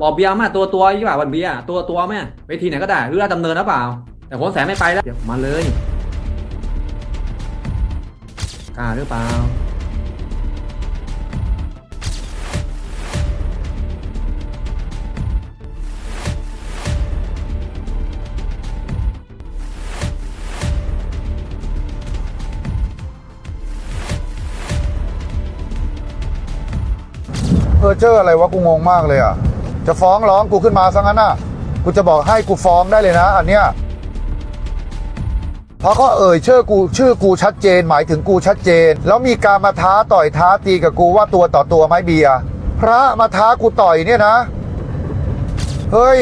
บอกเบียร์มาตัวตัวยี่ห้อวันเบียร์ตัวตัวแม่เวทีไหนก็ได้หรือราดำเนินหรือเปล่า แต่โหนแสนไม่ไปแล้วเดี๋ยวมาเลยกล้าหรือเปล่าเพอเจออะไรวะกูงงมากเลยอะ จะฟ้องร้องกูขึ้นมาซะงั้นน่ะกูจะบอกให้กูฟ้องได้เลยนะ อันเนี้ยเพราะเขาเอ่ยชื่อกูชื่อกูชัดเจน หมายถึงกูชัดเจน แล้วมีการมาท้าต่อยท้าตีกับกูว่าตัวต่อตัวไหมเบียร์พระมาท้ากูต่อยเนี่ยนะ เฮ้ย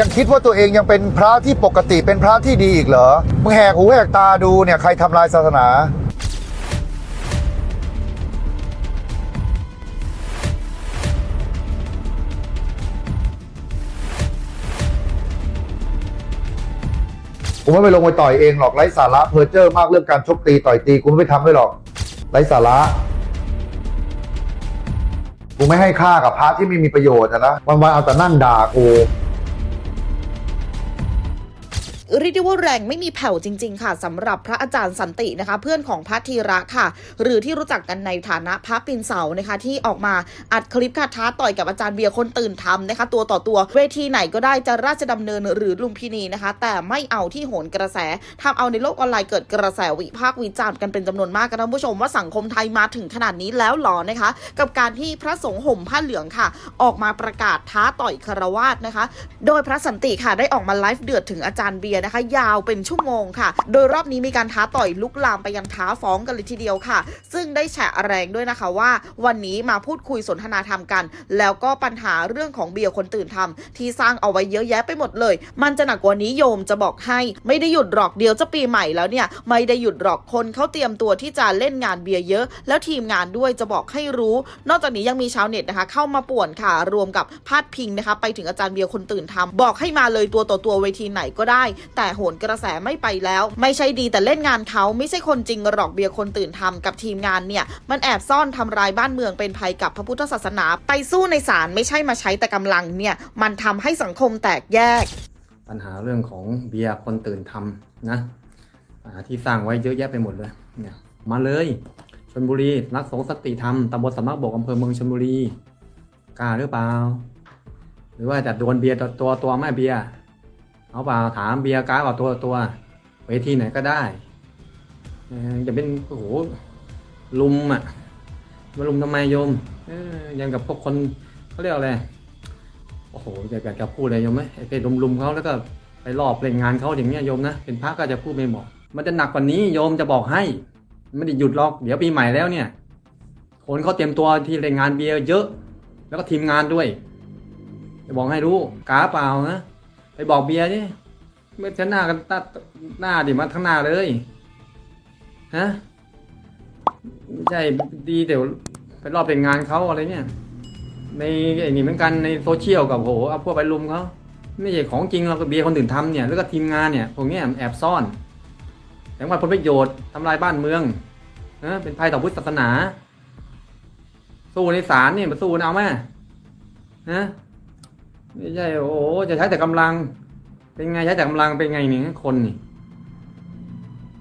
ยังคิดว่าตัวเองยังเป็นพระที่ปกติเป็นพระที่ดีอีกเหรอมึงแหกหูแหกตาดูเนี่ยใครทำลายศาสนา กูไม่ไปลงไปต่อยเองหรอกไร้สาระเพอเจอร์มากเรื่องการชกตีต่อยตีกูไม่ไปทำด้วยหรอกไร้สาระกูไม่ให้ค่ากับพระที่ไม่มีประโยชน์นะนะวันๆเอาแต่นั่งด่ากู เรียกได้ว่าแรงไม่มีแผ่วจริง ๆ ค่ะสำหรับพระอาจารย์สันตินะคะ เพื่อนของพระธีระค่ะ หรือที่รู้จักกันในฐานะพระปินเสานะคะที่ออกมาอัดคลิปค่ะท้าต่อยกับอาจารย์เบียร์คนตื่นทำนะคะ ตัวต่อตัวเวทีไหนก็ได้จะราชดำเนินหรือลุมพินีนะคะ แต่ไม่เอาที่โหนกระแสทำเอาในโลกออนไลน์เกิดกระแสวิพากษ์วิจารณ์กันเป็นจำนวนมากกันท่านผู้ชมว่าสังคมไทยมาถึงขนาดนี้แล้วหรอนะคะ กับการที่พระสงฆ์ห่มผ้าเหลืองค่ะ ออกมาประกาศท้าต่อยคารวาสนะคะ โดยพระสันติค่ะได้ออกมาไลฟ์เดือดถึงอาจารย์เบียร์นะคะ ยาวเป็นชั่วโมงค่ะ โดยรอบนี้มีการท้าต่อยลุกลามไปยังท้าฟ้องกันเลยทีเดียวค่ะ ซึ่งได้แฉแรงด้วยนะคะว่า วันนี้มาพูดคุยสนทนาธรรมกัน แล้วก็ปัญหาเรื่องของเบียร์คนตื่นทำที่สร้างเอาไว้เยอะแยะไปหมดเลย มันจะหนักกว่านี้โยมจะบอกให้ไม่ได้หยุดหรอกเดียวจะปีใหม่แล้วเนี่ย ไม่ได้หยุดหรอกคนเขาเตรียมตัวที่จะเล่นงานเบียร์เยอะ แล้วทีมงานด้วยจะบอกให้รู้ นอกจากนี้ยังมีชาวเน็ตนะคะ เข้ามาป่วนค่ะ รวมกับพาดพิงนะคะ ไปถึงอาจารย์เบียร์คนตื่นทำบอกให้มาเลยตัวต่อตัวเวทีไหนก็ได้แต่โหนกระแสไม่ไปแล้ว ไม่ใช่ดีแต่เล่นงานเขาไม่ใช่คนจริงหรอกเบียร์คนตื่นทำกับทีมงานเนี่ย มันแอบซ่อนทำร้ายบ้านเมืองเป็นภัยกับพระพุทธศาสนา ไปสู้ในศาลไม่ใช่มาใช้แต่กำลังเนี่ย มันทำให้สังคมแตกแยก ปัญหาเรื่องของเบียร์คนตื่นทำนะปัญหาที่สร้างไว้เยอะแยะไปหมดเลยเนี่ยมาเลยชนบุรีนักสงสติธรรมตำบลสำนักบกอำเภอเมืองชนบุรีกล้าหรือเปล่า หรือว่าจะโดนเบียร์ตัวตัวตัวแม่เบียร์ เอาเปล่าถามเบียร์กล้ากับตัวตัวเวทีไหนก็ได้จะเป็นโอ้โหลุมอะมาลุมทำไมโยมยังกับพวกคนเขาเรียกอะไรโอ้โหอยากจะพูดเลยโยมไหมไอ้ไปลุมๆเขาแล้วก็ไปรอบเล่นงานเขาอย่างเงี้ยโยมนะเป็นพระก็จะพูดไม่เหมาะมันจะหนักกว่านี้โยมจะบอกให้ไม่ได้หยุดหรอกเดี๋ยวปีใหม่แล้วเนี่ยคนเขาเตรียมตัวที่เล่นงานเบียร์เยอะ แล้วก็ทีมงานด้วย จะบอกให้รู้กาเปล่านะ ไปบอกเบียดิไม่ใช่หน้ากันตัดหน้าดิมาทั้งหน้าเลยฮะไม่ใช่ดีเดี๋ยวไปรอบเล่นงานเขาอะไรเนี่ย ในไอ้นี่เหมือนกันในโซเชียลกับโหเอาพวกไปลุมเขาไม่ใช่ของจริงเราก็เบียร์คนอื่นทำเนี่ยแล้วก็ทีมงานเนี่ยพวกนี้แอบซ่อนแต่ว่าผลประโยชน์ทำลายบ้านเมืองนะเป็นภัยต่อพุทธศาสนา สู้ในศาลเนี่ยมาสู้เอาไหมนะ ไม่ใช่โอ้โหจะใช้แต่กำลัง เป็นไงใช้แต่กำลังเป็นไงนี่คนนี่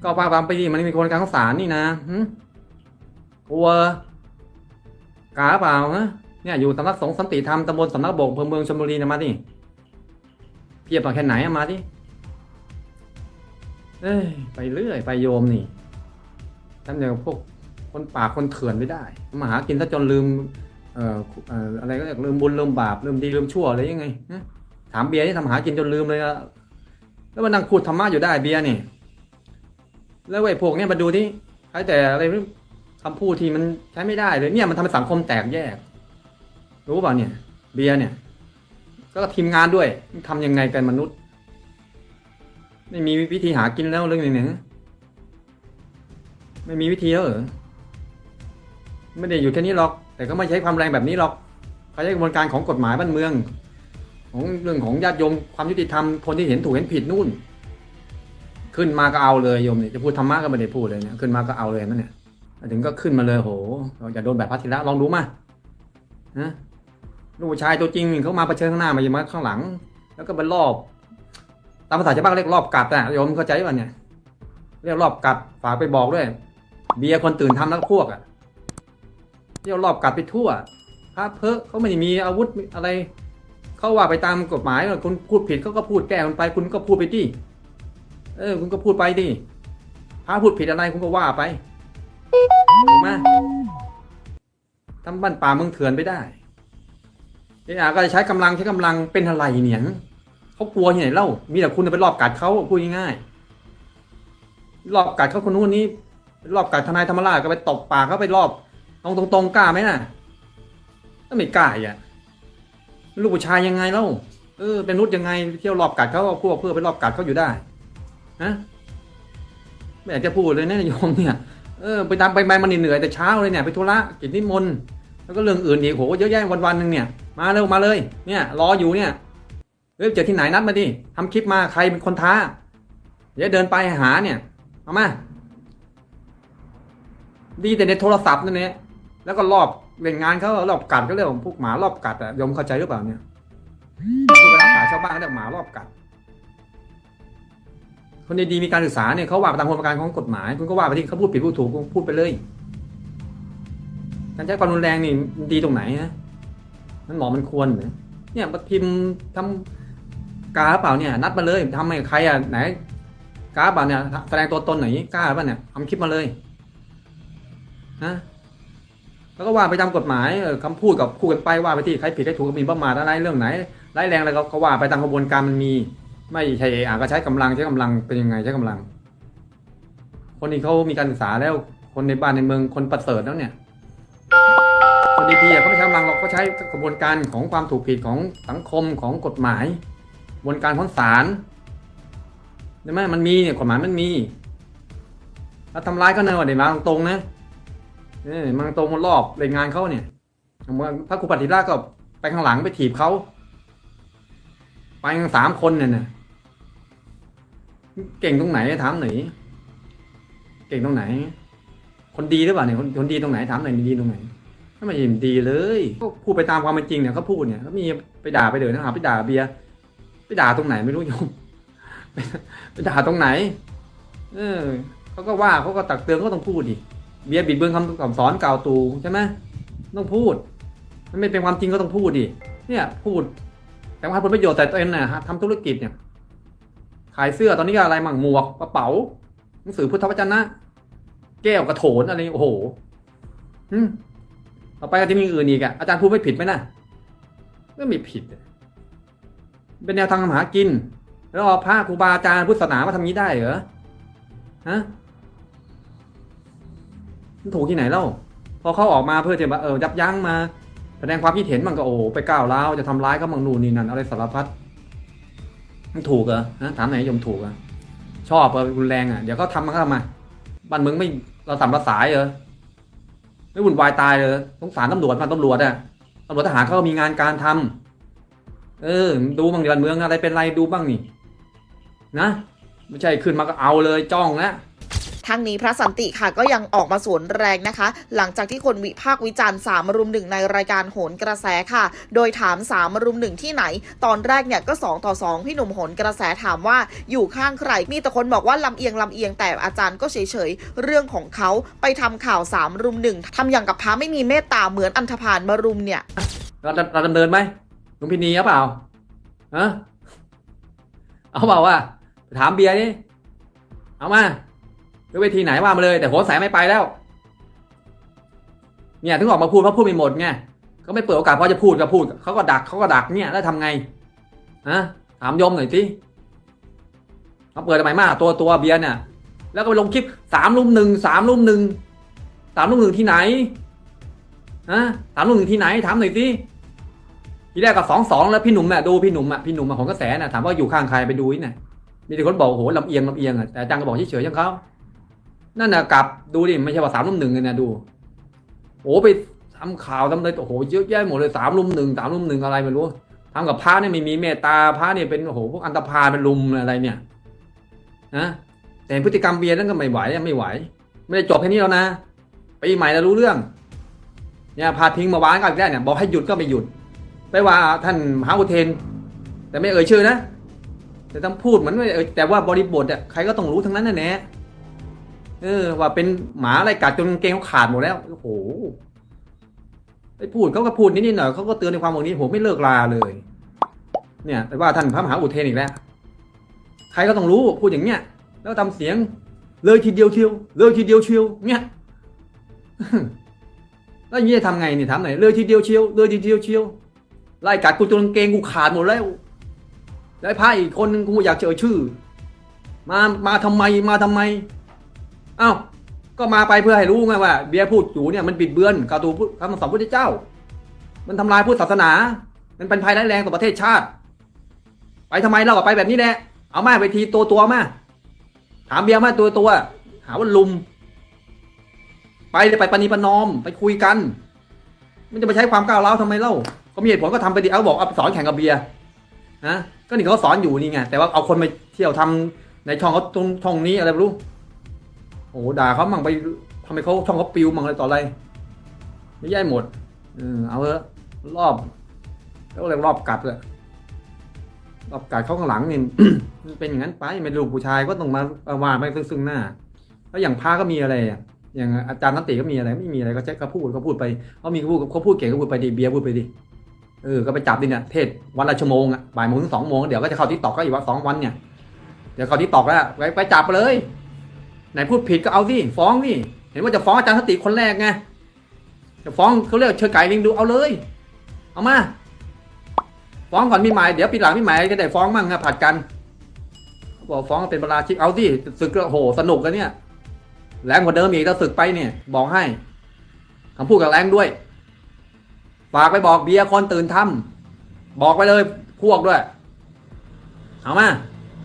ก็ปาปามไปดิมันมีคนกลางศาลนี่นะหึกลัวกาเปล่าฮะเนี่ยอยู่สำนักสงฆ์สันติธรรมตำบลสำนักบกอำเภอเมืองชลบุรีนะมาดิเพียบต่อแค่ไหนอะมาดิเอ้ยไปเรื่อยไปโยมนี่ทำอย่างพวกคนป่าคนเถื่อนไม่ได้ มาหากินถ้าจนลืม เอ่ออะไรก็เรียกลืมบุญลืมบาปลืมดีลืมชั่วอะไรยังไงถามเบียร์ที่ทำหากินจนลืมเลยอะแล้วมันนั่งพูดธรรมะอยู่ได้เบียร์นี่ แล้วไอ้พวกเนี้ยมาดูที่ใช้แต่อะไรไม่รู้คำพูดที่มันใช้ไม่ได้เลยเนี่ยมันทำให้สังคมแตกแยก รู้เปล่าเนี่ย เบียร์เนี่ย ก็ทีมงานด้วยทำยังไงกันมนุษย์ ไม่มีวิธีหากินแล้วเรื่องนี้เนี่ยไม่มีวิธีแล้วเหรอไม่ได้อยู่แค่นี้หรอก แต่ก็ไม่ใช้ความแรงแบบนี้หรอกเขาใช้กระบวนการของกฎหมายบ้านเมือง ของเรื่องของญาติโยมความยุติธรรมคนที่เห็นถูกเห็นผิดนู่น ขึ้นมาก็เอาเลยโยมเนี่ยจะพูดธรรมะก็ไม่ได้พูดเลยเนี่ยขึ้นมาก็เอาเลยนั่นเนี่ยถึงก็ขึ้นมาเลยโหเราอย่าโดนแบบพระธิระลองดูมานะลูกชายตัวจริงเขามาเผชิญข้างหน้ามาย่ามาข้างหลัง แล้วก็ไปรอบ ตามภาษาชาวบ้านเรียกรอบกัดอะโยมเข้าใจป่ะเนี่ย เรียกรอบกัดฝากไปบอกด้วย เบียร์คนตื่นทำแล้วพวกอะ เรียกรอบกัดไปทั่วพระเพอเขาไม่ได้มีอาวุธอะไร เขาว่าไปตามกฎหมายคุณพูดผิดเขาก็พูดแก้มันไป คุณก็พูดไปดิเออ คุณก็พูดไปดิพระพูดผิดอะไรคุณก็ว่าไปถูกไหมทำบ้านป่าเมืองเถื่อนไปได้เออาก็จะใช้กำลังใช้กำลังเป็นอะไรเนี่ยเขากลัวที่ไหนเล่า มีแต่คุณไปรอบกัดเขาพูดง่ายๆรอบกัดเขาคนนู้นนี้รอบกัดทนายธรรมราชก็ไปตบปากเขาไปรอบ ตรงตรงๆกล้าไหมน่ะก็ไม่กล้าอะลูกผู้ชายยังไงเล่าเออเป็นนุชยังไงเที่ยวรอบกัดเขาเอาพวกเพื่อไปรอบกัดเขาอยู่ได้ฮะไม่อยากจะพูดเลยนะโยมเนี่ยเออไปทำไปไปมันเหนื่อยแต่เช้าเลยเนี่ยไปธุระกิจนิมนต์แล้วก็เรื่องอื่นอีกโหเยอะแยะวันวันหนึ่งเนี่ยมาเร็วมาเลย เนี่ย รออยู่เนี่ยเฮ้ยเจอที่ไหนนัดมาดิทำคลิปมาใครเป็นคนท้าเดี๋ยวเดินไปหาเนี่ยเอามาดีแต่ในโทรศัพท์นั่นเนี่ย แล้วก็รอบเล่นงานเขารอบกัดก็เรียกว่าพวกหมารอบกัดอะยมเข้าใจหรือเปล่าเนี่ยพูดภาษาชาวบ้านเรียกหมารอบกัด คนดีๆมีการศึกษาเนี่ยเขาว่าไปตามกระบวนการของกฎหมายคุณก็ว่าไปที่เขาพูดผิดพูดถูกคุณพูดไปเลยการใช้ความรุนแรงนี่มันดีตรงไหนนะมันหมาะมันควรเหรอเนี่ยพิมพ์ทำกาเปล่าเนี่ย นัดมาเลยทำให้ใครอะไหนกาเปล่าเนี่ยแสดงตัวตนไหนกล้าเปล่าเนี่ยทำคลิปมาเลยนะ แล้วก็ว่าไปตามกฎหมายเออคำพูดกับพูดกันไปว่าไปที่ใครผิดใครถูกมีประมาทอะไรเรื่องไหนร้ายแรงอะไรก็ว่าไปตามกระบวนการมันมี ไม่ใช่อะก็ใช้กำลังใช้กำลังเป็นยังไงใช้กำลัง คนนี้เขามีการศึกษาแล้วคนในบ้านในเมืองคนประเสริฐแล้วเนี่ยคนดีๆเขาไม่ใช้กำลังหรอกเขาใช้กระบวนการของความถูกผิดของสังคมของกฎหมายกระบวนการของศาลใช่ไหมมันมีเนี่ยกฎหมายมันมี แล้วทำร้ายก็เนอะเดี๋ยวมาตรงๆนะ เออมาตรงมารอบเล่นงานเขาเนี่ยพระครูปฏิราชก็ไปข้างหลังไปถีบเขาไปกันสามคนเนี่ยนะเก่งตรงไหนถามหน่อยเก่งตรงไหน คนดีหรือเปล่าเนี่ยคนคนดีตรงไหนถามหน่อยดีตรงไหนถ้าไม่ยินดีเลยก็พูดไปตามความเป็นจริงเนี่ยเขาพูดเนี่ยเขามีไปด่าไปเดินนะหาไปด่าเบียร์ไปด่าตรงไหนไม่รู้โยมไปด่าตรงไหน เออเขาก็ว่าเขาก็ตักเตือนเขาก็ต้องพูดดิ เบียร์บิดเบือนคำคำสอนกล่าวตูใช่ไหมต้องพูด มันไม่เป็นความจริงก็ต้องพูดดิเนี่ย พูด แต่ว่าผลประโยชน์แต่ตัวเองน่ะทำธุรกิจเนี่ย ขายเสื้อตอนนี้ก็อะไรมั่งหมวกกระเป๋า หนังสือพุทธวจนะ แก้วกระโถนอะไรโอ้โหต่อไปก็จะมีอื่นอีกอะอาจารย์พูดไม่ผิดไหมนะก็ไม่ผิด เป็นแนวทางทำหากิน แล้วเอาพระครูบาอาจารย์พุทธศาสนามาทำนี้ได้เหรอฮะ ถูกที่ไหนเล่า พอเขาออกมาเพื่อจะมาเออยับยั้งมา แสดงความคิดเห็นมันก็โอ้ไปก้าวร้าวจะทำร้ายเขาบางนู่นนี่นั่นอะไรสารพัดมันถูกเหรอฮะถามไหนยมถูกเหรอชอบเหรอรุนแรงอะเดี๋ยวเขาทำมันก็ทำมาบ้านเมืองไม่เราสัมภาษายเหรอไม่วุ่นวายตายเลยสงสารตำรวจพันตำรวจอะตำรวจทหารเขาก็มีงานการทำเออ ดูบ้างดิบ้านเมืองอะไรเป็นไรดูบ้างนี่ นะไม่ใช่ขึ้นมาก็เอาเลยจ้องแล้ว ทั้งนี้พระสันติค่ะก็ยังออกมาสวนแรงนะคะ หลังจากที่คนวิพากษ์วิจารณ์สามรุมหนึ่งในรายการโหนกระแสค่ะ โดยถามสามรุมหนึ่งที่ไหน ตอนแรกเนี่ยก็ 2 ต่อ 2 พี่หนุ่มโหนกระแสถามว่าอยู่ข้างใคร มีแต่คนบอกว่าลำเอียงลำเอียงแต่อาจารย์ก็เฉยๆเรื่องของเขาไปทำข่าวสามรุมหนึ่งทำอย่างกับพระไม่มีเมตตาเหมือนอันธพาลมารุมเนี่ยเราจะเราดำเนินไหมลุงพินีเอาเปล่าฮะเอาเปล่าว่าถามเบียร์นี่เอามา หรือเวทีไหนว่ามาเลย แต่โหัวแสายไม่ไปแล้ว เนี่ยถึงออกมาพูดเพราะพูดไม่หมดไงก็ไม่เปิดโอกาสพอจะพูดก็พูดเขาก็ดักเขาก็ดักเนี่ยแล้วทำไงฮะถามยมหน่อยสิเขาเปิดทำไมมากตัวตัวเบียร์เนี่ยแล้วก็ไปลงคลิปสามลุมหนึ่งสามลุมหนึ่งสามลุมหนึ่งที่ไหนฮะสามลุมหนึ่งที่ไหนถามหน่อยสิทีแรกก็สองสองแล้วพี่หนุ่มอะดูพี่หนุ่มอะพี่หนุ่มของกระแสน่ะถามว่าอยู่ข้างใครไปดูนี่น่ะมีแต่คนบอกโอ้โหลำเอียงลำเอียงอะแต่จารย์ก็บอกเฉยๆยังเขา นั่นนะกลับดูดิไม่ใช่ว่าสามลุมหนึ่งเลยนะดูโอ้ไปทำข่าวทำอะไรโอ้โหเยอะแยะหมดเลยสามลุมหนึ่งสามลุมหนึ่งอะไรไม่รู้ทำกับพระเนี่ยไม่มีเมตตาพระเนี่ยเป็นโอ้โหพวกอันตพาลเป็นลุมอะไรเนี่ยนะแต่พฤติกรรมเบียร์นั่นก็ไม่ไหวไม่ไหว ไม่ได้จบแค่นี้แล้วนะปีใหม่แล้วรู้เรื่องเนี่ยพาดพิงมาวานก็อีกแล้วเนี่ยบอกให้หยุดก็ไม่หยุด ไปว่าท่านมหาอุเทน แต่ไม่เอ่ยชื่อนะ แต่ต้องพูดเหมือนไม่เอ่ยแต่ว่าบริบทอะใครก็ต้องรู้ทั้งนั้นนะแน่ เออ ว่าเป็นหมาอะไรกัดจนกางเกงเขาขาดหมดแล้วโอ้โหไปพูดเขาก็พูดนิดๆหน่อยเขาก็เตือนในความหวังนี้ผมไม่เลิกลาเลย เนี่ยแต่ว่าท่านพระมหาอุเทนอีกแล้วใครก็ต้องรู้พูดอย่างเงี้ยแล้วทำเสียง เลยทีเดียวเชียวเลยทีเดียวเชียวเนี่ยแล้วย่างนี้จะทำไงนี่ถามหนเลยทีเดียวเชียวเลยทีเดียวเชียวไล่กัดกูจนเกงกูขาดหมดแล้วแล้วพระอีกคนนึงกูอยากเจอชื่อ มามาทำไมมาทำไม อ้าก็มาไปเพื่อให้รู้ไงว่า เบียร์พูดอยู่เนี่ยมันบิดเบือนการตูพูดคำสอนพุทธเจ้า มันทำลายพุทธศาสนา มันเป็นภัยร้ายแรงต่อประเทศชาติ ไปทำไมเราไปแบบนี้แหละเอามาไปทีตัวตัวมาถามเบียร์มาตัวตัวหาว่าลุม ไปไปปณีประนอมไปคุยกัน มันจะไปใช้ความก้าวร้าวทำไมเล่าก็มีเหตุผลก็ทำไปดิเอาบอกเอาสอนแข่งกับเบียร์ฮะก็นี่เขาสอนอยู่นี่ไงแต่ว่าเอาคนไปเที่ยวทำในช่องเขาตรงช่องนี้อะไรไม่รู้ โอ้โหด่าเขามั่งไปทำไมเขาช่องเขาปิวมั่งอะไรต่ออะไรไม่ย่ายหมดเออเอาเถอะรอบแล้วเรียกรอบกัดเลยรอบกัดเขาข้างหลังนี่มันเป็นอย่างนั้นไปเป็นลูกผู้ชายก็ต้องมาเอาว่าไม่ซึ่งหน้า แล้วอย่างพระก็มีอะไรอะอย่างอาจารย์นัตติก็มีอะไรไม่มีอะไรก็ใช้เขาพูดเขาพูดไปเขามีเขาพูดเขาพูดเก่งเขาพูดไปดิเบียร์พูดไปดิเออก็ไปจับดิเนี่ยเทศวันละชั่วโมงอะบ่ายโมงถึงสองโมงเดี๋ยวก็จะเข้าที่ตอกก็อีกว่าสองวันเนี่ยเดี๋ยวเข้าที่ตอกแล้วไปไปจับไปเลย ไหนพูดผิดก็เอาสิฟ้องนี่เห็นว่าจะฟ้องอาจารย์นัตติคนแรกไงจะฟ้องเขาเรียกเชิญไก่ลิงดูเอาเลย เอามา ฟ้องก่อนมีหมายเดี๋ยวปีหลังมีหมายก็ได้ฟ้องมั่งนะผัดกันบอกฟ้องเป็นประราชิกเอาสิศึกก็โหสนุกกันเนี่ยแรงกว่าเดิมอีกถ้าศึกไปเนี่ย บอกให้คำพูดกับแรงด้วยฝากไปบอกเบียร์คนตื่นทำบอกไปเลยพวกด้วย เอามา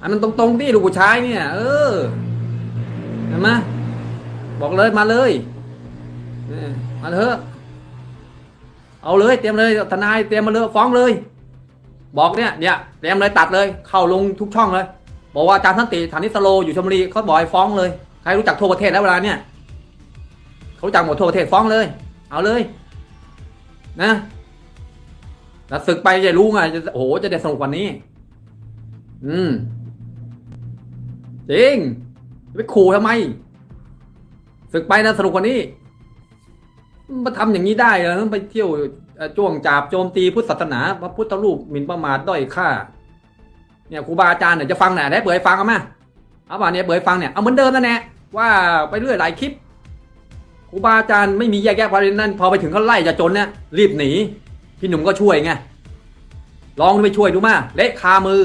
อันมันตรงๆที่ลูกผู้ชายเนี่ย เออ เห็นไหมบอกเลยมาเลยมาเถอะเอาเลยเตรียมเลยทนายเตรียมมาเลยฟ้องเลย บอกเนี่ยเนี่ยเตรียมเลยตัดเลย เข้าลงทุกช่องเลย บอกว่าอาจารย์สันติฐานิสโลอยู่ชลบุรีเขาบอกให้ฟ้องเลยใครรู้จักทั่วประเทศแล้วเวลาเนี่ยเขารู้จักหมดทั่วประเทศฟ้องเลย เอาเลย นะแล้วศึกไปจะรู้ไงจะโอ้โหจะได้สนุกกว่านี้ อืมจริง ไปขู่ทำไมศึกไปนะสนุกกว่านี้มาทำอย่างนี้ได้เหรอไปเที่ยวจ้วงจาบโจมตีพุทธศาสนาพระพุทธรูปหมิ่นประมาทด้อยค่า เนี่ยครูบาอาจารย์เนี่ยจะฟังไหนได้เปิดให้ฟังเอามาเอาป่ะเนี่ยเบยฟังเนี่ยเอาเหมือนเดิมนั่นแหละว่าไปเรื่อยหลายคลิปครูบาอาจารย์ไม่มีแยกแยะพอนั้นพอไปถึงเขาไล่จะจนเนี่ยรีบหนีพี่หนุ่มก็ช่วยไงลองไปช่วยดูมาเละคามือ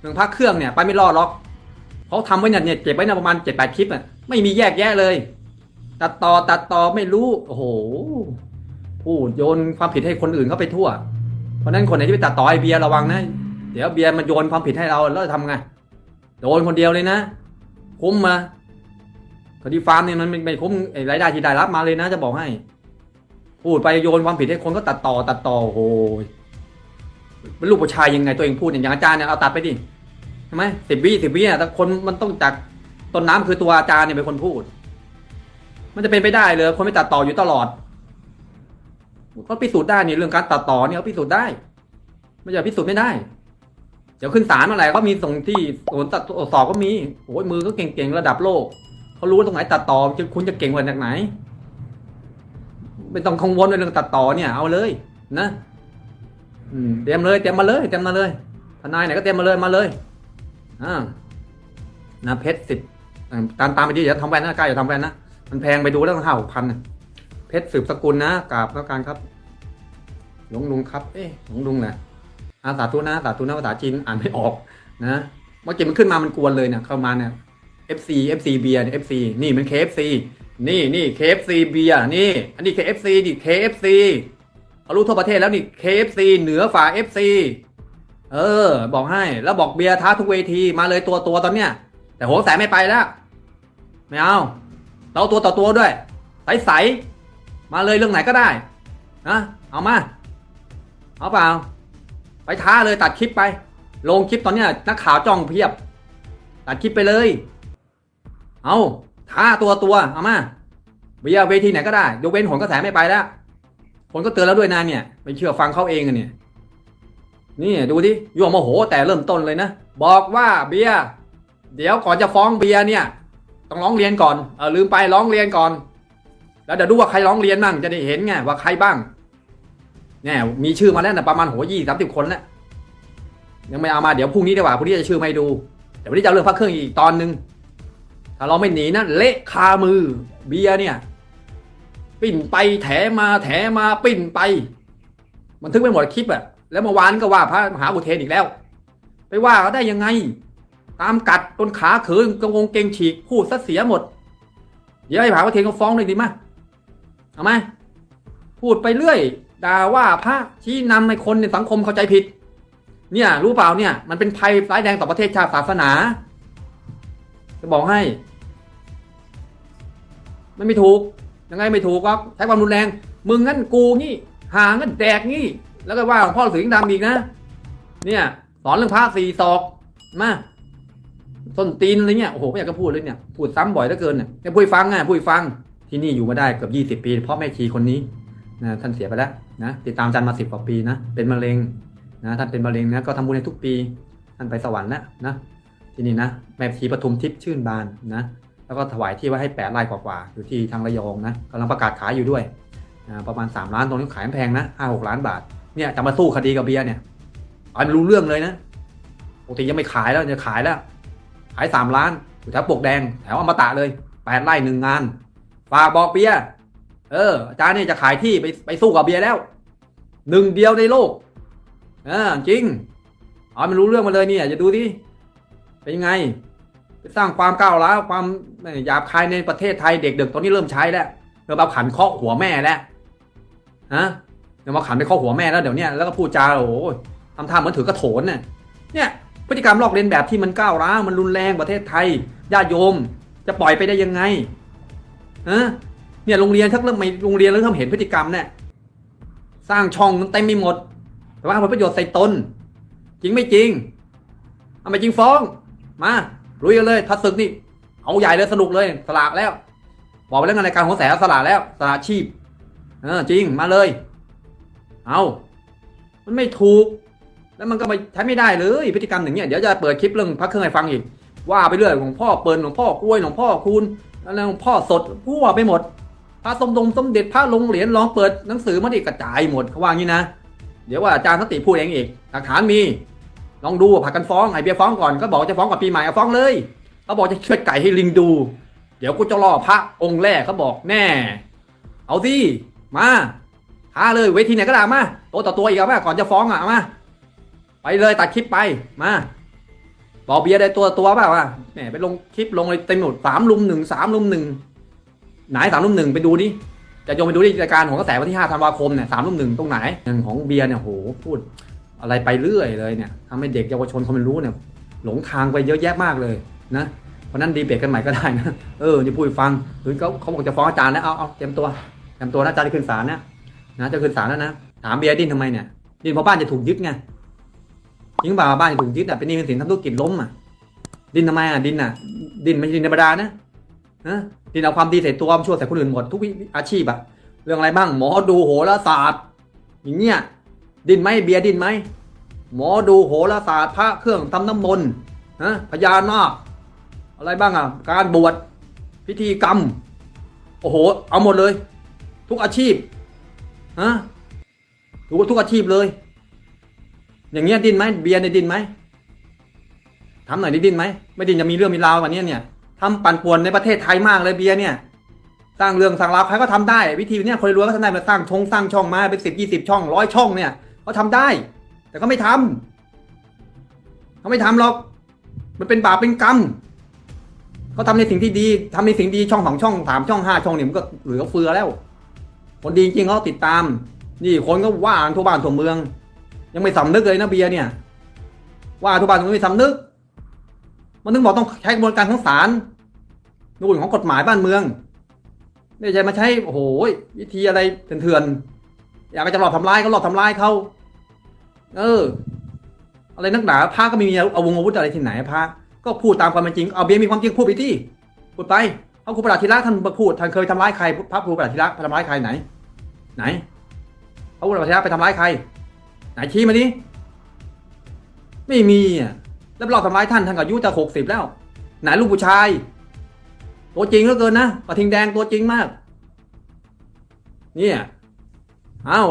หนึ่งพักเครื่องเนี่ยไปไม่รอดหรอก เขาทำไว้เนี่ยเนี่ยเก็บไว้เนี่ยประมาณเจ็ดแปดคลิปอะไม่มีแยกแยะเลย ตัดต่อตัดต่อไม่รู้โอ้โหพูดโยนความผิดให้คนอื่นเขาไปทั่ว เพราะนั้นคนไหนที่ไปตัดต่อไอเบียร์ระวังนะเดี๋ยวเบียร์มันโยนความผิดให้เราแล้วจะทำไงโดนคนเดียวเลยนะ คุ้มมาคดีฟาร์มเนี่ยมันไม่คุ้มไอ้รายได้ที่ได้รับมาเลยนะ จะบอกให้พูดไปโยนความผิดให้คนก็ตัดต่อตัดต่อโอ้โหเป็นลูกผู้ชายยังไงตัวเองพูดอย่างอาจารย์เนี่ยเอาตัดไปดิ ใช่ไหมสิบวิสิบวิเนี่ยแต่คนมันต้องจากต้นน้ำคือตัวอาจารย์เนี่ยเป็นคนพูด มันจะเป็นไปได้เลย คนไม่ตัดต่ออยู่ตลอดเขาพิสูจน์ได้เนี่ยเรื่องการตัดต่อเนี่ยเขาพิสูจน์ได้ไม่ใช่พิสูจน์ไม่ได้ เดี๋ยวขึ้นศาลเมื่อไหร่ก็มีส่งที่ส่วนตัดตรวจสอบก็มีโอ้ยมือก็เก่งๆระดับโลกเขารู้ว่าตรงไหนตัดต่อคุณจะเก่งกว่าจากไหนไม่ต้องกังวลในเรื่องตัดต่อเนี่ย เอาเลยนะเตรียมเลยเตรียมมาเลยเตรียมมาเลยทนายไหนก็เตรียมมาเลยมาเลย อ่านะเพชรสิบตามตามไปดีอย่าทำแว่นนะกล้าอย่าทำแว่นนะ มันแพงไปดูแล้วต้องห้าหกพันเพชรสืบสกุลนะกราบแล้วกันครับ หลวงลุงครับ เอ๊ะหลวงลุงแหละอาสาธุนะสาธุนะภาษาจีนอ่านไม่ออกนะเมื่อกี้มันขึ้นมามันกวนเลยเนี่ยเข้ามาเนี่ย FC FC เบียร์เนี่ย FC นี่มัน KFC นี่นี่ KFC เบียร์นี่ อันนี้ KFC ดิ KFC เขารู้ทั่วประเทศแล้วนี่ KFC เหนือฝา FC เออ บอกให้ แล้วบอกเบียร์ท้าทุกเวทีมาเลยตัวตัวตอนเนี้ย แต่โหงแสไม่ไปแล้ว ไม่เอาเราตัวต่อตัวด้วย ใสใสมาเลยเรื่องไหนก็ได้นะเอามา เอาเปล่า ไปท้าเลยตัดคลิปไป ลงคลิปตอนเนี้ยนักข่าวจ้องเพียบ ตัดคลิปไปเลย เอาท้าตัวตัวเอามาเบียร์เวทีไหนก็ได้ยกเว้นหนกระแสไม่ไปแล้วคนก็เตือนแล้วด้วยนะเนี่ยไม่เชื่อฟังเขาเองอะเนี่ย นี่ดูดิยั่วโมโหแต่เริ่มต้นเลยนะ บอกว่าเบียร์เดี๋ยวก่อนจะฟ้องเบียร์เนี่ย ต้องร้องเรียนก่อนเออลืมไปร้องเรียนก่อน แล้วเดี๋ยวดูว่าใครร้องเรียนบ้างจะได้เห็นไงว่าใครบ้างเนี่ยมีชื่อมาแล้วนะประมาณโหยี่สามสิบคนแล้วยังไม่เอามาเดี๋ยวพรุ่งนี้ดีกว่าพรุ่งนี้จะชื่อไมาให้ดูเดี๋ยววันนี้จะเรื่องพักเครื่องอีกตอนหนึ่งถ้าเราไม่หนีนะเละคามือเบียร์เนี่ย ปิ้นไปแถมาแถมาปิ้นไป มันทึกไปหมดคลิปอะ แล้วเมื่อวานก็ว่าพระมหาอุเทนอีกแล้ว ไปว่าเขาได้ยังไง ตามกัดจนขาเขือกระวงเกงฉีกพูดซะเสียหมด เดี๋ยวไอ้มหาอุเทนเขาฟ้องเลยดีมั้ยเอาไหมพูดไปเรื่อยด่าว่าพระชี้นำให้คนในสังคมเข้าใจผิด เนี่ยรู้เปล่าเนี่ย มันเป็นภัยร้ายแรงต่อประเทศชาติศาสนา จะบอกให้ มันไม่ถูกยังไงไม่ถูกก็ใช้ความรุนแรง มึงงั้นกูงี้หางั้นแดกงี้ แล้วก็ว่าหลวงพ่อสิงห์ดำอีกนะ เนี่ย สอนเรื่องพระสี่ศอกมาต้นตีนอะไรเงี้ยโอ้โหไม่อยากจะพูดเลยเนี่ยพูดซ้ำบ่อยเหลือเกินเนี่ยให้พูดฟังไงพูดฟังที่นี่อยู่มาได้เกือบยี่สิบปีเพราะแม่ชีคนนี้นะท่านเสียไปแล้วนะติดตามจันมาสิบกว่าปีนะเป็นมะเร็งนะท่านเป็นมะเร็งนะก็ทำบุญในทุกปีท่านไปสวรรค์แล้วนะที่นี่นะแม่ชีปทุมทิพย์ชื่นบานนะแล้วก็ถวายที่ไว้ให้แปดไร่กว่าๆอยู่ที่ทางระยองนะกำลังประกาศขายอยู่ด้วยอ่าประมาณ 3 ล้านตรงนี้ขายแพงนะห้าหกล้านบาท เนี่ยจะมาสู้คดีกับเบียร์เนี่ยอันรู้เรื่องเลยนะปกติยังไม่ขายแล้วจะขายแล้ว ขายสามล้านอยู่แถวปกแดงแถวอมตะเลยแปดไร่หนึ่งงานฝากบอกเบียร์เอออาจารย์เนี่ยจะขายที่ไปไปสู้กับเบียร์แล้วหนึ่งเดียวในโลกเออจริงเอามันรู้เรื่องมาเลยเนี่ยจะดูดิเป็นยังไงไปสร้างความก้าวร้าวความหยาบคายในประเทศไทยเด็กๆตอนนี้เริ่มใช้แล้วเริ่มเอาขันเคาะหัวแม่แล้วฮะ เริ่มาขันไปเคาะหัวแม่แล้วเดี๋ยวนี้แล้วก็พูดจาโอ้โหทำท่าเหมือนถือกระโถนน่ะเนี่ยพฤติกรรมลอกเลียนแบบที่มันก้าวร้าวมันรุนแรงประเทศไทยญาติโยม จะปล่อยไปได้ยังไงฮะเนี่ยโรงเรียนทักเริ่มไม่โรงเรียนเริ่มเห็นพฤติกรรมเนี่ยสร้างช่องเต็มไปหมด แต่ว่าเอาผลประโยชน์ใส่ตน จริงไม่จริงเอาไม่จริงฟ้อง มาลุยกันเลยทัดศึกนี่เอาใหญ่เลยสนุกเลยสลากแล้ว บอกไปแล้วงานรายการหัวแสสลากแล้วสลากชีพเออจริงมาเลย เอามันไม่ถูก แล้วมันก็ไปใช้ไม่ได้เลยพฤติกรรมอย่างเงี้ยเดี๋ยวจะเปิดคลิปเรื่องพระเครื่องให้ฟังอีก ว่าไปเรื่อยหลวงพ่อเปิลหลวงพ่อกล้วยหลวงพ่อคูณแล้วหลวงพ่อสดพัวไปหมดพระสมดงสมเด็จพระลงเหรียญลองเปิดหนังสือมาดิกระจายหมดเขาว่างี้นะเดี๋ยวว่าอาจารย์สติพูดเองอีกหลักฐานมีลองดูผักกันฟ้องไอเบียฟ้องก่อนก็บอกจะฟ้องกับปีใหม่เอาฟ้องเลยเขาบอกจะเชือดไก่ให้ลิงดู เดี๋ยวกูจะล่อพระองค์แรกเขาบอกแน่ เอาสิมา ท้าเลยเวทีไหนก็ได้มาตัวต่อตัวอีกเอามาก่อนจะฟ้องอะเอามาไปเลยตัดคลิปไปมาบอกเบียร์ได้ตัวตัวเปล่าวะแหมไปลงคลิปลงเลยเต็มหมดสามลุมหนึ่งสามลุมหนึ่งไหนสามลุมหนึ่งไปดูดิจะโยงไปดูที่รายการของกระแสวันที่ห้าธันวาคมเนี่ยสามลุมหนึ่งตรงไหนอย่งของเบียร์เนี่ยโหพูดอะไรไปเรื่อยเลยเนี่ยทำให้เด็กเยาวชนเขาไม่รู้เนี่ย หลงทางไปเยอะแยะมากเลยนะเพราะนั้นดีเบตกันใหม่ก็ได้นะเออจะพูดฟังหรือเขาเขาบอกจะฟ้องอาจารย์แล้วเอาเอาเตรียมตัวเตรียมตัวนะอาจารย์จะขึ้นศาลนะ นะจะขึ้นศาลแล้วนะถามเบียร์ดิ้นทำไมเนี่ยดิ้นเพราะบ้านจะถูกยึดไงจริงเปล่าบ้านจะถูกยึดอะเป็นหนี้เป็นสินทำธุรกิจล้มอะดิ้นทำไมอะดิ้นอะดิ้นไม่ใช่ดิ้นธรรมดานะฮะดิ้นเอาความดีใส่ตัวมามชั่วใส่คนอื่นหมดทุกอาชีพอะเรื่องอะไรบ้างหมอดูโหราศาสตร์อย่างเงี้ยดิ้นไหมเบียร์ดิ้นไหมหมอดูโหราศาสตร์พระเครื่องทำน้ำมนต์ฮะพญานาคอะไรบ้างอะการบวชพิธีกรรม โอ้โห เอาหมดเลย ทุกอาชีพ ฮะทุกทุกอาชีพเลย อย่างเงี้ยดินไหมเบียร์ในดินไหมทำหน่อยดิดิ้นไหมไม่ดินจะมีเรื่องมีราวว่านี้เนี่ยทำปั่นป่วนในประเทศไทยมากเลยเบียร์เนี่ยสร้างเรื่องสร้างราวใครก็ทำได้ วิธีเนี้ยคนรวยก็ทำได้มาสร้างชงสร้างช่องมาเป็นสิบยี่สิบช่องร้อยช่องเนี่ยเขาทำได้ แต่เขาไม่ทำเขาไม่ทำหรอก มันเป็นบาปเป็นกรรมเขาทำในสิ่งที่ดีทำในสิ่งดีช่องสองช่องสามช่องห้าช่องเนี่ยมันก็เหลือเฟือแล้ว คนดีจริงเขาติดตาม นี่คนก็ว่าทั่วบ้านทั่วเมือง ยังไม่สำนึกเลยนะเบียร์เนี่ย ว่าทั่วบ้านทั่วเมืองไม่สำนึก มันถึงบอกต้องใช้กระบวนการของศาลนู่นของกฎหมายบ้านเมืองไม่ใช่มาใช้โอ้โหวิธีอะไรเถื่อนๆอยากจะหลอกทำร้ายก็หลอกทำร้ายเขาเออ อะไรนักหนาพระก็ไมมีเอาวงอาวุธอะไรที่ไหนพระก็พูดตามความเป็นจริงเอาเบียร์มีความจริงพูดไปที่พูดไป ระครูประหลัดธีระท่านมาพูดท่านเคยทำร้ายใครพระครูประหลัดธีระทำร้ายใครไหน ไหนอาวุธประชาไปทำร้ายใคร ไหนชี้มาดิไม่มีอะแล้วเราทำร้ายท่านท่านก็อายุจะหกสิบแล้ว ไหนลูกผู้ชาย ตัวจริงเหลือเกินนะกระทิงแดงตัวจริงมาก เนี่ย เอ้า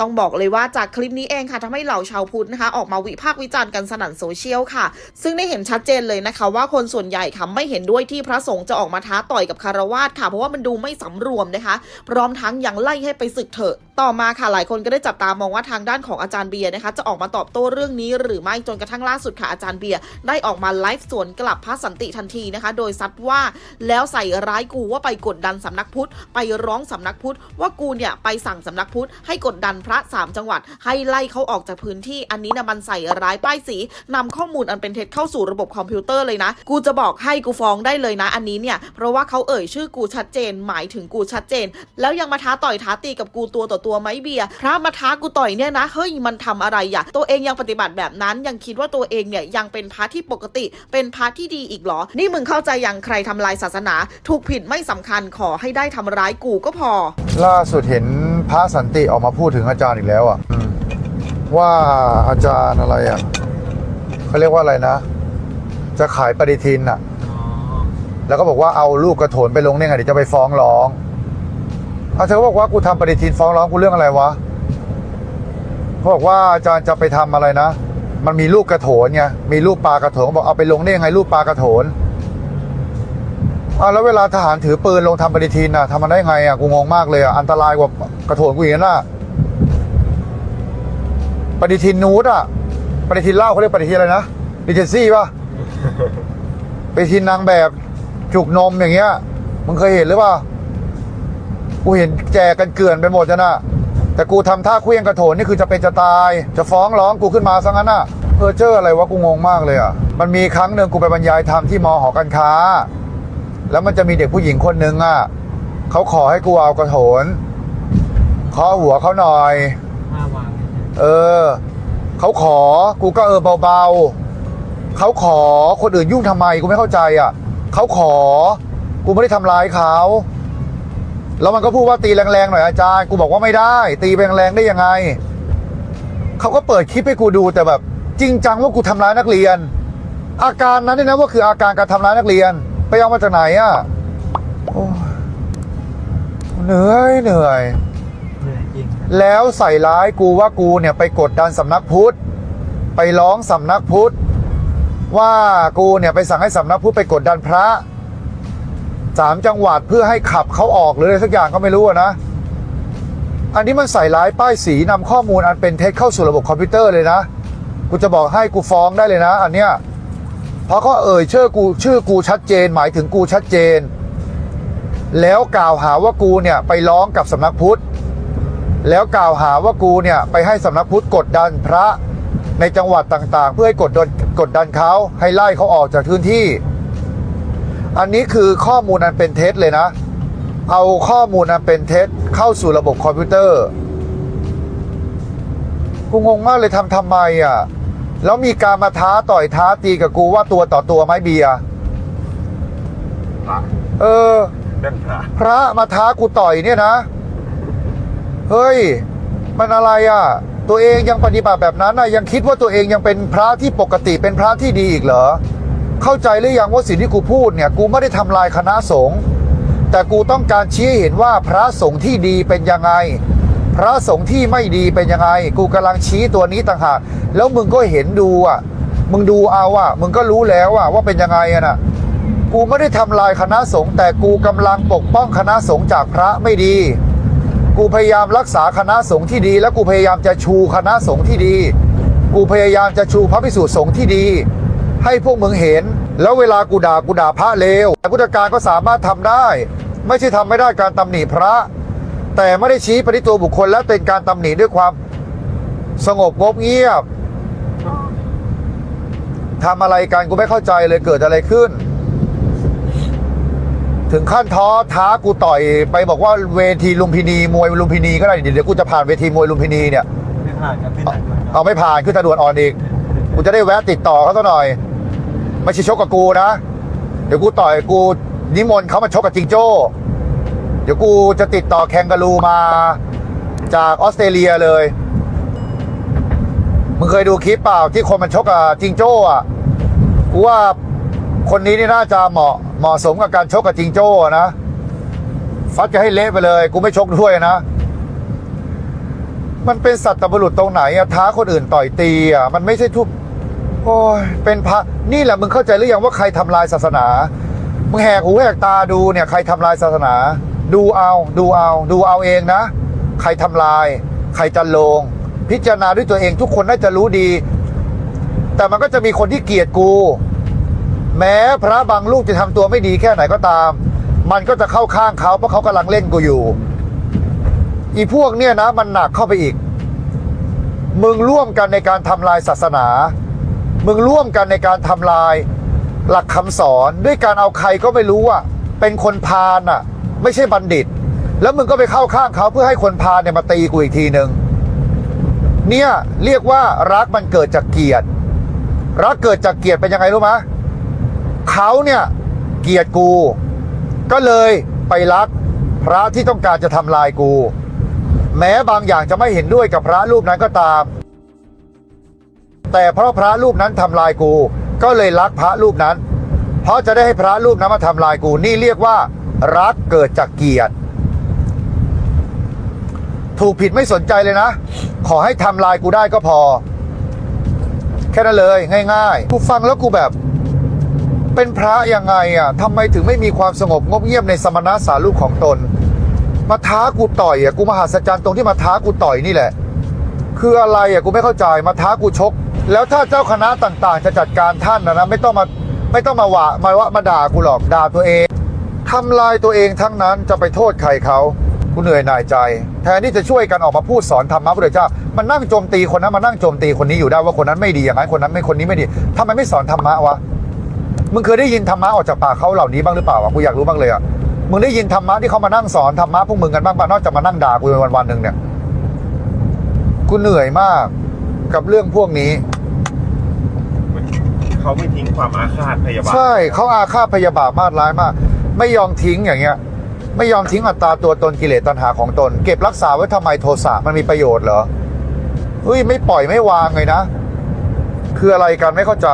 ต้องบอกเลยว่าจากคลิปนี้เองค่ะทำให้เหล่าชาวพุทธนะคะ ออกมาวิพากษ์วิจารณ์กันสนั่นโซเชียลค่ะ ซึ่งได้เห็นชัดเจนเลยนะคะ ว่าคนส่วนใหญ่ค่ะไม่เห็นด้วยที่พระสงฆ์จะออกมาท้าต่อยกับคารวาสค่ะ เพราะว่ามันดูไม่สำรวมนะคะ พร้อมทั้งยังไล่ให้ไปศึกเถอะต่อมาค่ะหลายคนก็ได้จับตามองว่าทางด้านของอาจารย์เบียร์นะคะ จะออกมาตอบโต้เรื่องนี้หรือไม่จนกระทั่งล่าสุดค่ะอาจารย์เบียร์ได้ออกมาไลฟ์สวนกลับพระสันติทันทีนะคะ โดยซัดว่าแล้วใส่ร้ายกูว่าไปกดดันสำนักพุทธ ไปร้องสำนักพุทธว่ากูเนี่ยไปสั่งสำนักพุทธให้กดดันพระสามจังหวัด ให้ไล่เขาออกจากพื้นที่อันนี้นะมันใส่ร้ายป้ายสีนำข้อมูลอันเป็นเท็จเข้าสู่ระบบคอมพิวเตอร์เลยนะ กูจะบอกให้กูฟ้องได้เลยนะ อันนี้เนี่ย เพราะว่าเขาเอ่ยชื่อกูชัดเจน หมายถึงกูชัดเจน แล้วยังมาท้าต่อยท้าตีกับกูตัวต่อตัวไหมเบียร์พระมาท้ากูต่อยเนี่ยนะเฮ้ยมันทำอะไรอะตัวเองยังปฏิบัติแบบนั้น ยังคิดว่าตัวเองเนี่ยยังเป็นพระที่ปกติ เป็นพระที่ดีอีกหรอ นี่มึงเข้าใจยังใครทำลายศาสนา ถูกผิดไม่สำคัญขอให้ได้ทำร้ายกูก็พอ ล่าสุดเห็นพระสันติออกมาพูดถึงอาจารย์อีกแล้วอะว่าอาจารย์อะไรอะเขาเรียกว่าอะไรนะ จะขายปฏิทินอะ แล้วก็บอกว่าเอาลูกกระโถนไปลงเนี่ยไงเดี๋ยวจะไปฟ้องร้องอาเธอก็บอกว่ากูทำปฏิทินฟ้องร้องกูเรื่องอะไรวะเขาบอกว่าอาจารย์จะไปทำอะไรนะ มันมีลูกกระโถนไงมีรูปปลากระโถนบอกเอาไปลงได้ยังไงรูปปลากระโถนอ่าแล้วเวลาทหารถือปืนลงทำปฏิทินน่ะทำมันได้ไงอะกูงงมากเลยอะอันตรายกว่ากระโถนกูอีกนะ ปฏิทินนูดอะปฏิทินเหล้าเขาเรียกปฏิทินอะไรนะปฏิทินซี่ป่ะปฏิทินนางแบบจุกนมอย่างเงี้ยมึงเคยเห็นหรือเปล่ากูเห็นแจกกันเกลื่อนไปหมดจ้ะนะแต่กูทำท่าเคลี้ยงกระโถนนี่คือจะเป็นจะตาย จะฟ้องร้องกูขึ้นมาซะงั้นอะเพอเจออะไรวะกูงงมากเลยอะมันมีครั้งหนึ่งกูไปบรรยายธรรมที่มหอการค้า แล้วมันจะมีเด็กผู้หญิงคนหนึ่งอะเขาขอให้กูเอากระโถนเคาะหัวเขาหน่อย เออเขาขอกูก็เออเบาๆเขาขอคนอื่นยุ่งทำไมกูไม่เข้าใจอะเขาขอ กูไม่ได้ทำร้ายเขาแล้วมันก็พูดว่าตีแรงๆหน่อยอาจารย์กูบอกว่าไม่ได้ ตีแรงๆได้ยังไงเขาก็เปิดคลิปให้กูดูแต่แบบ จริงจังว่ากูทำร้ายนักเรียน อาการนั้นเนี่ยนะว่าคืออาการการทำร้ายนักเรียน ไปเอามาจากไหนอะเหนื่อยเหนื่อย แล้วใส่ร้ายกูว่ากูเนี่ยไปกดดันสำนักพุทธ ไปร้องสำนักพุทธ ว่ากูเนี่ยไปสั่งให้สำนักพุทธไปกดดันพระสามจังหวัดเพื่อให้ขับเขาออกหรืออะไรสักอย่างก็ไม่รู้นะ อันนี้มันใส่ร้ายป้ายสีนำข้อมูลอันเป็นเท็จเข้าสู่ระบบคอมพิวเตอร์เลยนะ กูจะบอกให้กูฟ้องได้เลยนะ อันเนี้ย เพราะเขาเอ่ยชื่อกูชื่อกูชัดเจน หมายถึงกูชัดเจน แล้วกล่าวหาว่ากูเนี่ยไปร้องกับสำนักพุทธ แล้วกล่าวหาว่ากูเนี่ยไปให้สำนักพุทธกดดันพระในจังหวัดต่างๆ เพื่อให้กดดันกดดันเขาให้ไล่เขาออกจากพื้นที่ อันนี้คือข้อมูลอันเป็นเท็จเลยนะ เอาข้อมูลอันเป็นเท็จเข้าสู่ระบบคอมพิวเตอร์กูงงมากเลยทำทำไมอะแล้วมีการมาท้าต่อยท้าตีกับกูว่าตัวต่อตัวไหมเบียร์พระเออเรื่องพระพระมาท้ากูต่อยเนี่ยนะ เฮ้ย มันอะไรอะ ตัวเองยังปฏิบัติแบบนั้นอะยังคิดว่าตัวเองยังเป็นพระที่ปกติเป็นพระที่ดีอีกเหรอ เข้าใจหรือยังว่าสิ่งที่กูพูดเนี่ย กูไม่ได้ทำลายคณะสงฆ์แต่กูต้องการชี้ให้เห็นว่าพระสงฆ์ที่ดีเป็นยังไง พระสงฆ์ที่ไม่ดีเป็นยังไง กูกำลังชี้ตัวนี้ต่างหากแล้วมึงก็เห็นดูอะ มึงดูเอาอะ มึงก็รู้แล้วอะว่าเป็นยังไงอะน่ะกูไม่ได้ทำลายคณะสงฆ์แต่กูกำลังปกป้องคณะสงฆ์จากพระไม่ดี กูพยายามรักษาคณะสงฆ์ที่ดี และกูพยายามจะชูคณะสงฆ์ที่ดี กูพยายามจะชูพระภิกษุสงฆ์ที่ดี ให้พวกมึงเห็น แล้วเวลากูด่ากูด่าพระเลวแต่พุทธการก็สามารถทำได้ ไม่ใช่ทำไม่ได้การตำหนิพระ แต่ไม่ได้ชี้ไปที่ตัวบุคคลและเป็นการตำหนิด้วยความสงบงบเงียบทำอะไรกันกูไม่เข้าใจเลยเกิดอะไรขึ้น ถึงขั้นท้อท้ากูต่อยไปบอกว่าเวทีลุมพินีมวยลุมพินีก็ได้เดี๋ยวเดี๋ยวกูจะผ่านเวทีมวยลุมพินีเนี่ยไม่ผ่านครับพี่หนักมากครับเอาไม่ผ่านขึ้นตะดวนอ่อนอีกกูจะได้แวะติดต่อเขาสักหน่อยไม่ใช่ชกกับกูนะ เดี๋ยวกูต่อยกูนิมนต์เขามาชกกับจิงโจ้ เดี๋ยวกูจะติดต่อแคนการูมาจากออสเตรเลียเลย มึงเคยดูคลิปเปล่าที่คนมันชกกับจิงโจ้อะกูว่า คนนี้นี่น่าจะเหมาะเหมาะสมกับการชกกับจิงโจ้นะฟัดจะให้เละไปเลย กูไม่ชกด้วยนะ มันเป็นสัตว์บุรุษตรงไหนอะท้าคนอื่นต่อยตีอะมันไม่ใช่ทุบโอ้ยเป็นพระนี่แหละมึงเข้าใจหรือยังว่าใครทำลายศาสนา มึงแหกหูแหกตาดูเนี่ยใครทำลายศาสนา ดูเอาดูเอา ดูเอาเองนะ ใครทำลาย ใครจันโลง พิจารณาด้วยตัวเองทุกคนน่าจะรู้ดี แต่มันก็จะมีคนที่เกลียดกู แม้พระบางลูกจะทำตัวไม่ดีแค่ไหนก็ตาม มันก็จะเข้าข้างเขาเพราะเขากำลังเล่นกูอยู่ อีพวกเนี่ยนะ มันหนักเข้าไปอีก มึงร่วมกันในการทำลายศาสนา มึงร่วมกันในการทำลายหลักคำสอนด้วยการเอาใครก็ไม่รู้อะเป็นคนพาลอะ ไม่ใช่บัณฑิต แล้วมึงก็ไปเข้าข้างเขาเพื่อให้คนพาลเนี่ยมาตีกูอีกทีหนึ่งเนี่ยเรียกว่ารักมันเกิดจากเกียรติ รักเกิดจากเกียรติเป็นยังไงรู้ไหม เขาเนี่ยเกลียดกู ก็เลยไปรักพระที่ต้องการจะทำลายกู แม้บางอย่างจะไม่เห็นด้วยกับพระรูปนั้นก็ตาม แต่เพราะพระรูปนั้นทำลายกู ก็เลยรักพระรูปนั้น เพราะจะได้ให้พระรูปนั้นมาทำลายกูนี่เรียกว่า รักเกิดจากเกียรติถูกผิดไม่สนใจเลยนะ ขอให้ทำลายกูได้ก็พอ แค่นั้นเลยง่ายๆ กูฟังแล้วกูแบบ เป็นพระยังไงอะทำไมถึงไม่มีความสงบงบเงียบในสมณะสารูปของตน มาท้ากูต่อยอะกูมหัศจรรย์ตรงที่มาท้ากูต่อยนี่แหละ คืออะไรอะกูไม่เข้าใจมาท้ากูชก แล้วถ้าเจ้าคณะต่างๆ จะจัดการท่านนะนะไม่ต้องมาไม่ต้องมาว่ามาว่ามาด่ากูหรอกด่าตัวเองทำลายตัวเองทั้งนั้นจะไปโทษใครเขากูเหนื่อยหน่ายใจ แทนที่จะช่วยกันออกมาพูดสอนธรรมะพระพุทธเจ้ามันนั่งโจมตีคนนั้นมานั่งโจมตีคนนี้อยู่ได้ว่าคนนั้นไม่ดีอย่างนั้นคนนั้นไม่คนนี้ไม่ดีทำไมไม่สอนธรรมะวะ มึงเคยได้ยินธรรมะออกจากปากเขาเหล่านี้บ้างหรือเปล่าวะกูอยากรู้บ้างเลยอะมึงได้ยินธรรมะที่เขามานั่งสอนธรรมะพวกมึงกันบ้างปะนอกจากมานั่งด่ากูวันวันๆหนึ่งเนี่ยกูเหนื่อยมากกับเรื่องพวกนี้เขาไม่ทิ้งความอาฆาตพยาบาทใช่เขาอาฆาตพยาบาทมาดร้ายมาก ไม่ยอมทิ้งอย่างเงี้ย ไม่ยอมทิ้งอัตราตัวตนกิเลสตัณหาของตน เก็บรักษาไว้ทำไมโทสะมันมีประโยชน์เหรอเฮ้ยไม่ปล่อยไม่วางเลยนะ คืออะไรกันไม่เข้าใจ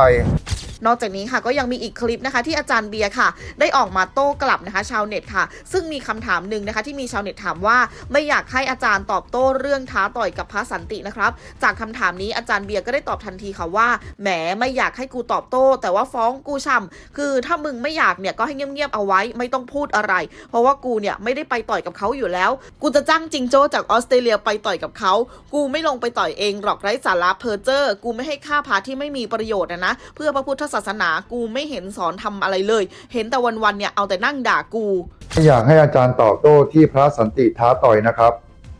นอกจากนี้ค่ะก็ยังมีอีกคลิปนะคะ ที่อาจารย์เบียร์ค่ะ ได้ออกมาโต้กลับนะคะ ชาวเน็ตค่ะ ซึ่งมีคำถามหนึ่งนะคะ ที่มีชาวเน็ตถามว่า ไม่อยากให้อาจารย์ตอบโต้เรื่องท้าต่อยกับพระสันตินะครับ จากคำถามนี้อาจารย์เบียร์ก็ได้ตอบทันทีค่ะว่าแหมไม่อยากให้กูตอบโต้ แต่ว่าฟ้องกูช่ำคือถ้ามึงไม่อยากเนี่ยก็ให้เงียบๆเอาไว้ไม่ต้องพูดอะไร เพราะว่ากูเนี่ยไม่ได้ไปต่อยกับเขาอยู่แล้ว กูจะจ้างจิงโจ้จากออสเตรเลียไปต่อยกับเขากูไม่ลงไปต่อยเองหรอกไร้สาระเพอเจอร์ กูไม่ให้ค่าพาที่ไม่มีประโยชน์นะนะเพื่อพระพุทธศาสนากูไม่เห็นสอนทำอะไรเลย เห็นแต่วันๆเนี่ยเอาแต่นั่งด่ากูไม่อยากให้อาจารย์ตอบโต้ที่พระสันติท้าต่อยนะครับ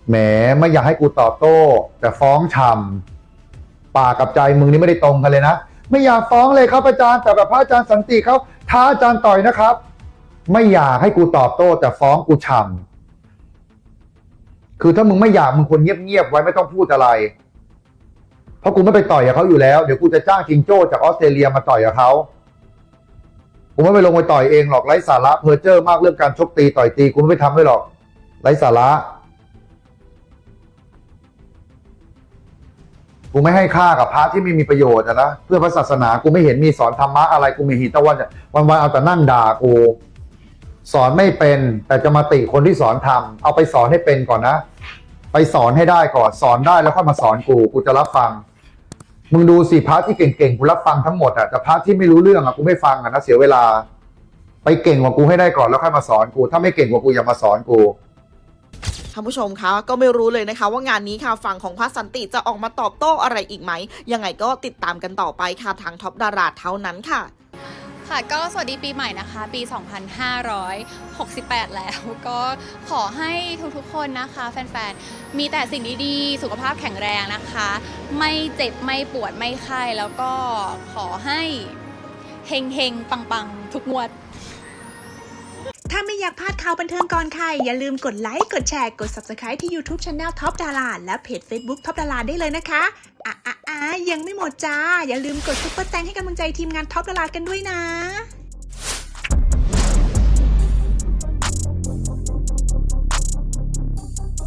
แหมไม่อยากให้กูตอบโต้ แต่ฟ้องช่ำปากกับใจมึงนี่ไม่ได้ตรงกันเลยนะ ไม่อยากฟ้องเลยครับอาจารย์แต่แบบพระอาจารย์สันติเขาท้าอาจารย์ต่อยนะครับ ไม่อยากให้กูตอบโต้ แต่ฟ้องกูช่ำคือถ้ามึงไม่อยากมึงควรเงียบๆไว้ไม่ต้องพูดอะไร เพราะกูไม่ไปต่อยกับเขาอยู่แล้ว เดี๋ยวกูจะจ้างจิงโจ้จากออสเตรเลียมาต่อยกับเขากูไม่ไปลงไปต่อยเองหรอกไร้สาระเพอเจอร์มากเรื่องการชกตีต่อยตีกูไม่ไปทำด้วยหรอกไร้สาระกูไม่ให้ค่ากับพระที่ไม่มีประโยชน์นะเพื่อพระศาสนากูไม่เห็นมีสอนธรรมะอะไรกูมีหินตะวันวันวันเอาแต่นั่งด่ากูสอนไม่เป็น แต่จะมาติคนที่สอนทำเอาไปสอนให้เป็นก่อนนะ ไปสอนให้ได้ก่อนสอนได้แล้วค่อยมาสอนกูกูจะรับฟัง มึงดูสิพาร์ทที่เก่งๆกูรับฟังทั้งหมดอะแต่พาร์ที่ไม่รู้เรื่องอะกูไม่ฟังอะนะเสียเวลา ไปเก่งกว่ากูให้ได้ก่อนแล้วค่อยมาสอนกู ถ้าไม่เก่งกว่ากูอย่ามาสอนกูท่านผู้ชมคะก็ไม่รู้เลยนะคะ ว่างานนี้ค่ะฝั่งของพระสันติจะออกมาตอบโต้อะไรอีกไหมยังไงก็ติดตามกันต่อไปค่ะทางท็อปดาราเท่านั้นค่ะ ค่ะ ก็สวัสดีปีใหม่นะคะ ปี 2568 แล้ว ก็ขอให้ทุกๆคนนะคะ แฟนๆ มีแต่สิ่งดีๆ สุขภาพแข็งแรงนะคะ ไม่เจ็บ ไม่ปวด ไม่ไข้ แล้วก็ขอให้เฮงๆ ปังๆ ทุกงวดถ้าไม่อยากพลาดข่าวบันเทิงก่อนใคร อย่าลืมกดไลค์ กดแชร์ กด Subscribe ที่ YouTube Channel Top Dara และเพจ Facebook Top Dara ได้เลยนะคะ อะอะอะยังไม่หมดจ้า อย่าลืมกดซุปเปอร์แตงให้กำลังใจทีมงานท็อปดารากันด้วยนะ